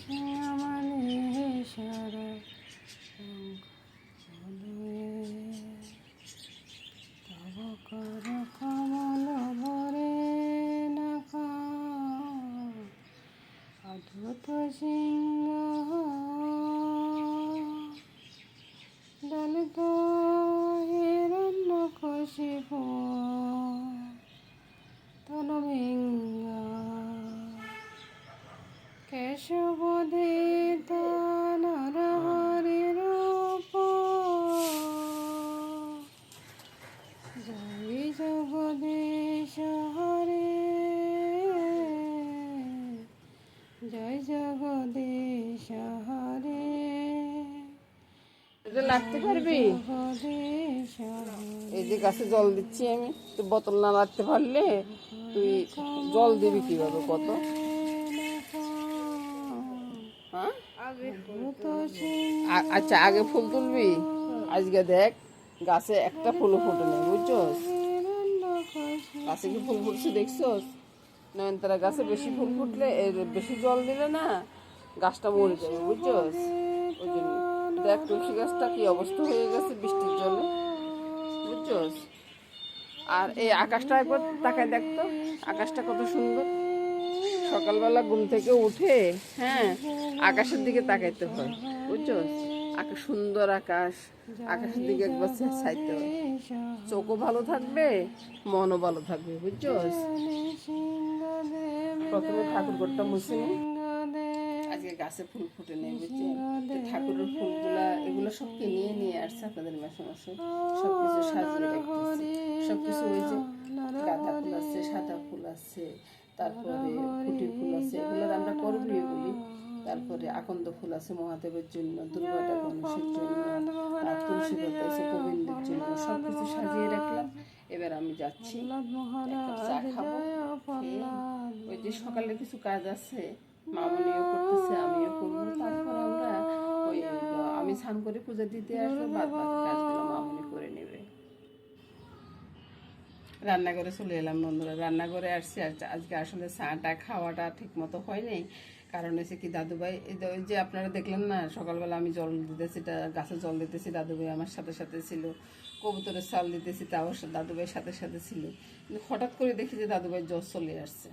শ্যামলে সারা কেশবদিত নরহরি রূপ জয় জগদীশ হরে জয় জগদীশ হরে লাগতে পারবি এই যে গাছে জল দিচ্ছি আমি। তো বোতল না লাগতে পারলে তুই জল দিবি কীভাবে কত হ্যাঁ আ- আচ্ছা আগে ফুল তুলবি? আজকে দেখ, গাছে একটা ফুলও ফুটে নেই, বুঝছস? গাছে কি ফুল ফুটছে দেখছস? নয়নতারা গাছে বেশি ফুল ফুটলে বেশি জল দিলে না গাছটা মরে যাবে, বুঝছস? ওই জন্য। দেখ, তুলসী গাছটা কি অবস্থা হয়ে গেছে বৃষ্টির জন্য, বুঝছস? আর এই আকাশটা একবার তাকায় দেখতো আকাশটা কত সুন্দর। সকালবেলা ঘুম থেকে উঠে হ্যাঁ আকাশের দিকে তাকাইতে হয় বুঝছস আকাশ সুন্দর আকাশ, আকাশের দিকে একবার চাইতে হয়। চোখও ভালো থাকবে, মনও ভালো থাকবে বুঝছস প্রথমে ঠাকুর ঘরটা মুছে আজকে গাছে ফুল ফুটে নেই বুঝছি? ঠাকুরের ফুলগুলা, এগুলো সব কিনে নিয়ে আসছে আপনাদের মাসে মাসে সব কিছু সাজিয়ে রাখতেছে। সব কিছু গাঁদা ফুল আছে, সাদা ফুল আছে তারপরে ফুটি ফুল আছে এগুলোর আমরা করবি বলি। তারপরে আকন্দ ফুল আছে মহাদেবের জন্য দুর্গাটা গণেশের জন্য আর তুলসী পাতা আছে গোবিন্দের জন্য। সব কিছু সাজিয়ে রাখলাম। এবার আমি যাচ্ছি। চা খাব ওই যে সকালে কিছু কাজ আছে মামনিও করতেছে আমিও করব। তারপর আমরা ওই আমি স্নান করে পূজা দিতে আসব বাদ বাকি কাজগুলো মামনি করে নেবে। রান্নাঘরে চলে এলাম বন্ধুরা। রান্নাঘরে আসছি আজ- আজকে আসলে চাটা খাওয়াটা ঠিক মতো হয়নি কারণ হচ্ছে কি, দাদুভাই ওই যে আপনারা দেখলেন না, সকালবেলা আমি জল দিতেছি গাছে জল দিতেছি, দাদুভাই আমার সাথে সাথে ছিল। কবুতরের চাল দিতেছি, তাও দাদুভাইয়ের সাথে সাথে ছিল। কিন্তু হঠাৎ করে দেখি যে দাদুভাই জ্বর চলে আসছে।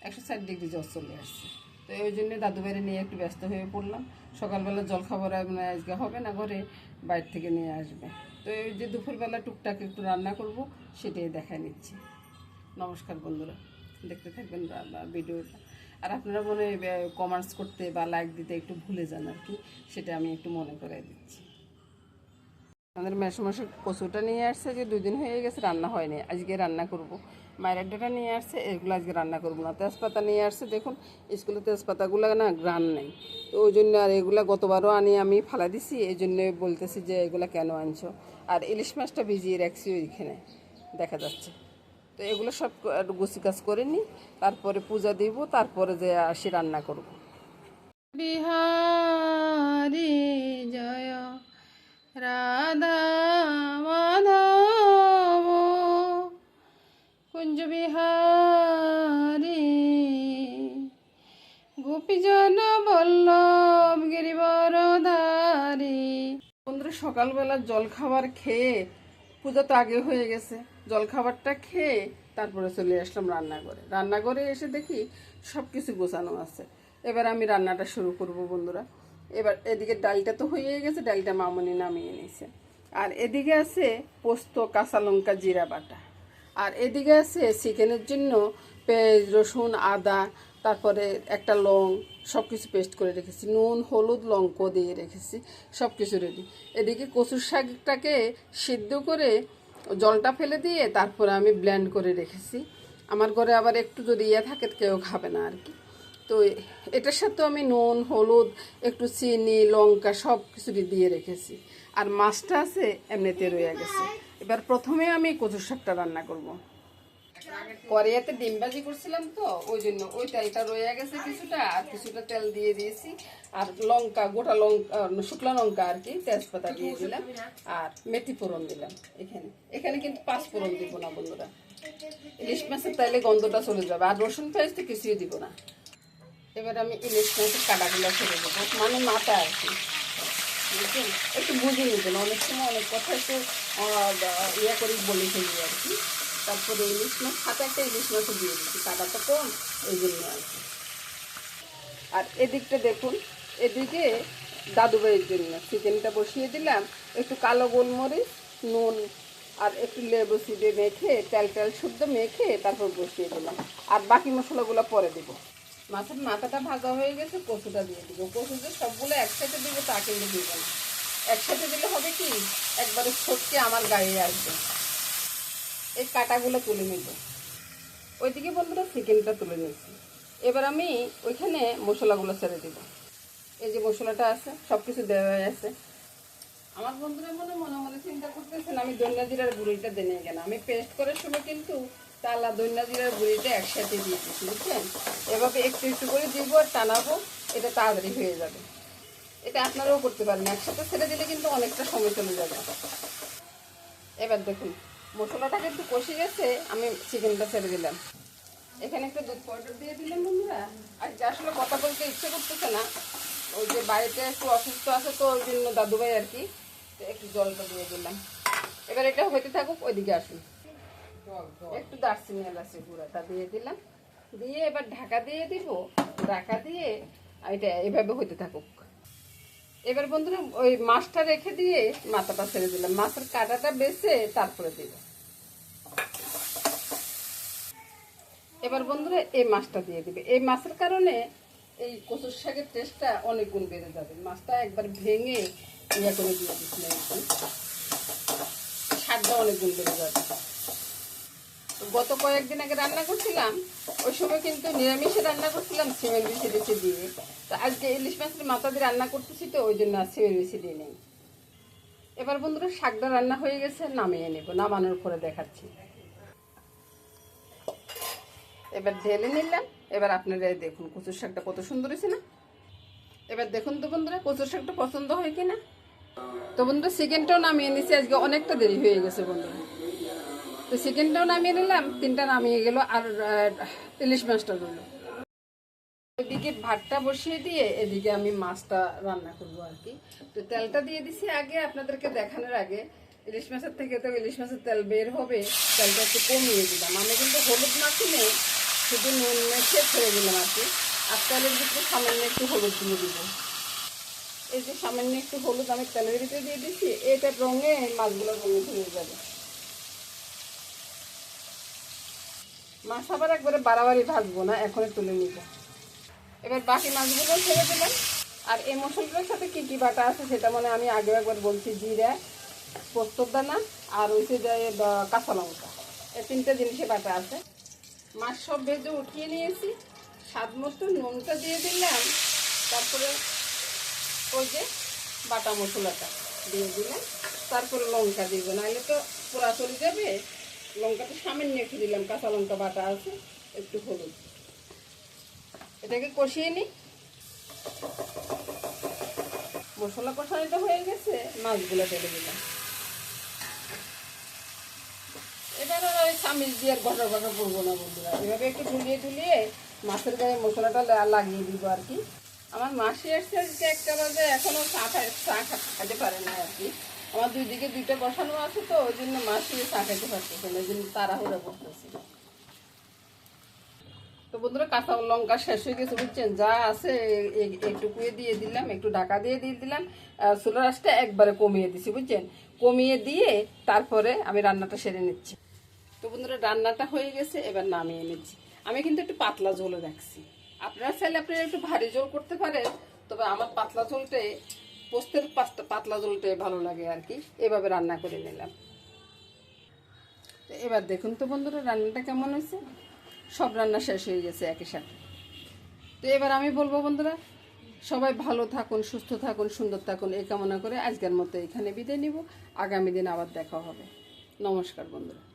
একশো ষাট ডিগ্রি জ্বর চলে আসছে। তো ওই জন্য দাদুভাইরে নিয়ে একটু ব্যস্ত হয়ে পড়লাম। সকালবেলা জল খাবার মানে আজকে হবে না, ঘরে বাইরে থেকে নিয়ে আসবে। তো এই যে দুপুরবেলা টুকটাক একটু রান্না করব, সেটাই দেখায় নিচ্ছি। নমস্কার বন্ধুরা, দেখতে থাকবেন ভিডিওটা। আর আপনারা মনে কমার্স করতে বা লাইক দিতে একটু ভুলে যান আর কি, সেটা আমি একটু মনে করাই দিচ্ছি। আমাদের মেসমশো কচুটা নিয়ে আসছে যে দুদিন হয়ে গেছে, রান্না হয়নি। আজকে রান্না করব। মায়ের আড্ডাটা নিয়ে আসছে, এগুলো আজকে রান্না করব না। তেজপাতা নিয়ে আসছে, দেখুন, স্কুলে তেজপাতাগুলো না গ্রান নেই। তো ওই জন্য আর এগুলা গতবারও আনি আমি ফালা দিছি, এই জন্য বলতেছি যে এগুলো কেন আনছো? আর ইলিশ মাছটা ভিজিয়ে রাখছি ওইখানে, দেখা যাচ্ছে। তো এগুলো সব গুছি কাজ করে নিই তারপরে পূজা দিব, তারপরে যে আসি রান্না করব। বিহারি জয়, রাধা কুঞ্জ বিহারি গোপীজন বল্লভ গিরিবরধারী। বন্ধুরা, সকালবেলা জল খাবার খেয়ে পূজা তো আগে হয়ে গেছে। জল খাবারটা খেয়ে তারপরে চলে আসলাম রান্নাঘরে। রান্নাঘরে এসে দেখি সব কিছু গোছানো আছে। এবার আমি রান্নাটা শুরু করব বন্ধুরা। এবার এদিকে ডালটা তো হয়ে গেছে, ডালটা মামনি নামিয়ে নিয়েছে আর এদিকে আছে পোস্ত, কাঁচা লঙ্কা, জিরা বাটা। আর এদিকে আছে চিকেনের জন্য পেঁয়াজ, রসুন, আদা, তারপরে একটা লং সব কিছু পেস্ট করে রেখেছি। নুন, হলুদ লঙ্ক দিয়ে রেখেছি সব কিছু রেডি এদিকে কচুর শাকটাকে সিদ্ধ করে জলটা ফেলে দিয়ে তারপরে আমি ব্ল্যান্ড করে রেখেছি। আমার ঘরে আবার একটু যদি ইয়ে থাকে, কেউ খাবে না আর কি। তো এটার সাথে আমি নুন, হলুদ, একটু চিনি, লঙ্কা সব কিছু দিয়ে রেখেছি। আর মাছটা আছে, এমনিতে রয়ে গেছে। এবার প্রথমে আমি কচুর শাকটা রান্না করব। কড়াইয়াতে ডিম ভাজি করছিলাম তো, ওই জন্য ওই তেলটা রয়ে গেছে কিছুটা, আর কিছুটা তেল দিয়ে দিয়েছি। আর লঙ্কা, গোটা লঙ্কা শুকনো লঙ্কা আর কি, তেজপাতা দিয়ে দিলাম, আর মেথি ফোড়ন দিলাম এখানে। এখানে কিন্তু পাঁচ ফোড়ন দিব না বন্ধুরা। ইলিশ মাছের তাইলে গন্ধটা চলে যাবে, আর রসুন পেঁয়াজ তো কিছুই দিব না। এবার আমি ইলিশ মাছের কাটাগুলো ছেড়ে দেবো মানে মাথা আর কি। একটু বুঝে নেবেন অনেক সময় অনেক কথা একটু ইয়ে করে বলে ফেলি আর কি। তারপরে ইলিশ মাছ, হাতে একটা ইলিশ মাছও দিয়ে দিচ্ছি কাটাটা কম ওই জন্য আর কি। আর এদিকটা দেখুন, এদিকে দাদু ভাইয়ের জন্য চিকেনটা বসিয়ে দিলাম। একটু কালো গোলমরিচ, নুন আর একটু লেবু সিডে মেখে তেল তেল শুদ্ধ মেখে তারপর বসিয়ে দিলাম। আর বাকি মশলাগুলো পরে দিব। মাছের মাথাটা ভাজা হয়ে গেছে, কচুটা দিয়ে দিব। কচু যে সবগুলো একসাথে দিব, তা কিন্তু দিব না। একসাথে দিলে হবে কি? একবারে সত্যি আমার গায়ে আসবে। এই কাটাগুলো তুলে নিব। ওইদিকে বন্ধুরা চিকেনটা তুলে নিয়েছি। এবার আমি ওইখানে মশলাগুলো ছেড়ে দিব। এই যে মশলাটা আছে সব কিছু দেওয়া আছে আমার বন্ধুরা মনে মনে মনে চিন্তা করতেছেন আমি দৈন্য জিরার গুঁড়িটা দেনে কেন আমি পেস্ট করার সময় কিন্তু তালা দৈন্য জিরার গুঁড়িটা একসাথে দিয়ে দিচ্ছি, বুঝছেন? এভাবে একটু একটু করে দিব আর টানাবো, এটা তাড়াতাড়ি হয়ে যাবে। এটা আপনারাও করতে পারেন, একসাথে ছেড়ে দিলে কিন্তু অনেকটা সময় চলে যাবে। এবার দেখুন, মশলাটা কিন্তু কষে গেছে, আমি চিকেনটা ছেড়ে দিলাম। এখানে একটু দুধ পাউডার দিয়ে দিলাম বন্ধুরা। আর যে আসলে কথা বলতে ইচ্ছে করতেছে না, ওই যে বাড়িতে একটু অসুস্থ আছে তো, ওই জন্য দাদুভাই আর কি, একটু জলটা দিয়ে দিলাম। এবার এটা হইতে থাকুক, ওইদিকে আসুন। একটু দার্চিনি এলাচি গুঁড়াটা দিয়ে দিলাম। দিয়ে এবার ঢাকা দিয়ে দিব, ঢাকা দিয়ে এটা এভাবে হইতে থাকুক। এবার বন্ধুরা, ওই মাছটা রেখে দিয়ে মাথাটা ছেড়ে দিলাম। মাছের কাঁটাটা বেছে তারপরে দিব। এবার বন্ধুরা, এই মাছটা দিয়ে দিবে। এই মাছের কারণে এই কচুর শাকের টেস্টটা অনেক গুণ বেড়ে যাবে। মাছটা একবার ভেঙে ইয়ে করে দিয়ে দিচ্ছিলাম স্বাদটা অনেক গুণ বেড়ে যাবে। গত কয়েকদিন আগে রান্না করছিলাম, ওই সময় কিন্তু নিরামিষে রান্না করছিলাম সিমের বেশি বেশি দিয়ে। তো আজকে ইলিশ মাছের মাথা দিয়ে রান্না করতেছি তো, ওই জন্য আর সিমের বেশি দিয়ে নেই। এবার বন্ধুরা, শাকটা রান্না হয়ে গেছে, নামিয়ে নেব, নামানোর পরে দেখাচ্ছি। এবার ঢেলে নিলাম, এবার আপনারা দেখুন কচুর শাকটা কত সুন্দর হয়েছে না? এবার দেখুন তো বন্ধুরা, কচুর শাকটা পছন্দ হয় কিনা? তো বন্ধুরা চিকেনটাও নামিয়ে নিছি, আজকে অনেকটা দেরি হয়ে গেছে বন্ধুরা। তো চিকেনটাও নামিয়ে নিলাম, তিনটা নামিয়ে গেল, আর ইলিশ মাছটা রইল। এদিকে ভাতটা বসিয়ে দিয়ে এদিকে আমি মাছটা রান্না করব আর কি। তো তেলটা দিয়ে দিছি আগে আপনাদেরকে দেখানোর আগে। ইলিশ মাছের থেকে তো ইলিশ মাছের তেল বের হবে, তেলটা একটু কমিয়ে দিলাম। আমি কিন্তু হলুদ মাখিনে শুধু নুন মেখে ছেড়ে দিলাম আর কি। আর তেলের ভিতরে সামান্য একটু হলুদ দিয়ে দিব। এই যে সামান্য একটু হলুদ আমি তেলের ভিতরে দিয়ে দিচ্ছি এটা রঙে মাছগুলো রঙে ধরে যাবে। মাছ আবার একবারে বাড়াবাড়ি ভাজবো না এখন তুলে নিব। এবার বাকি মাছগুলো ছেড়ে দিলাম। আর এই মশলাটার সাথে কী কী বাটা আছে সেটা মানে আমি আগে একবার বলছি, জিরা পোস্তর দানা আর যে কাঁচা লঙ্কা। এই তিনটে জিনিসে বাটা আছে। মাছ সব ভেজে উঠিয়ে নিয়েছি। স্বাদ মতো নুনটা দিয়ে দিলাম। তারপরে ওই যে বাটা মশলাটা দিয়ে দিলাম। তারপরে লঙ্কা দিব। নাহলে তো পোড়া চলে যাবে। লঙ্কাটা সামান্য একটু দিলাম, কাঁচা লঙ্কা বাটা আছে, একটু হলুদ। এটাকে কষিয়ে নিই। মশলা কষানোটা হয়ে গেছে, মাছগুলো ঢেলে দিলাম। এবার আর চামিচ দিয়ে আর ঘটা ঘটা করব না বন্ধুরা। এভাবে একটু ঢুলিয়ে ঢুলিয়ে মাছের গায়ে মশলাটা লাগিয়ে দিব আর কি। আমার মাসি আসছে আজকে একটা বাজে, এখনও চা চা খা- পারে না আর কি। আমার দুই দিকে দুইটা বসানো আছে তো, ওই জন্য মাসি চা খাইতে পারতেছে না ওই জন্য তাড়াহুড়া করতেছি। তো বন্ধুরা, কাঁচা লঙ্কা শেষ হয়ে গেছে বুঝছেন? যা আছে একটুকুয়ে দিয়ে দিলাম, একটু ঢাকা দিয়ে দিয়ে দিলাম। চুলার আঁচটা একবারে কমিয়ে দিছি, বুঝছেন? কমিয়ে দিয়ে তারপরে আমি রান্নাটা সেরে নিচ্ছি। তো বন্ধুরা, রান্নাটা হয়ে গেছে, এবার নামিয়ে নিচ্ছি। আমি কিন্তু একটু পাতলা ঝোলে রাখছি আপনারা চাইলে আপনারা একটু ভারী ঝোল করতে পারেন, তবে আমার পাতলা ঝোলটাই পোস্তের পাস্তা পাতলা ঝোলটাই ভালো লাগে আর কি। এভাবে রান্না করে নিলাম। এবার দেখুন তো বন্ধুরা, রান্নাটা কেমন হয়েছে? সব রান্না শেষ হয়ে গেছে একই সাথে। তো এবার আমি বলব বন্ধুরা, সবাই ভালো থাকুন, সুস্থ থাকুন, সুন্দর থাকুন, এই কামনা করে আজকের মতো এখানে বিদায় নিব। আগামী দিন আবার দেখা হবে। নমস্কার বন্ধুরা।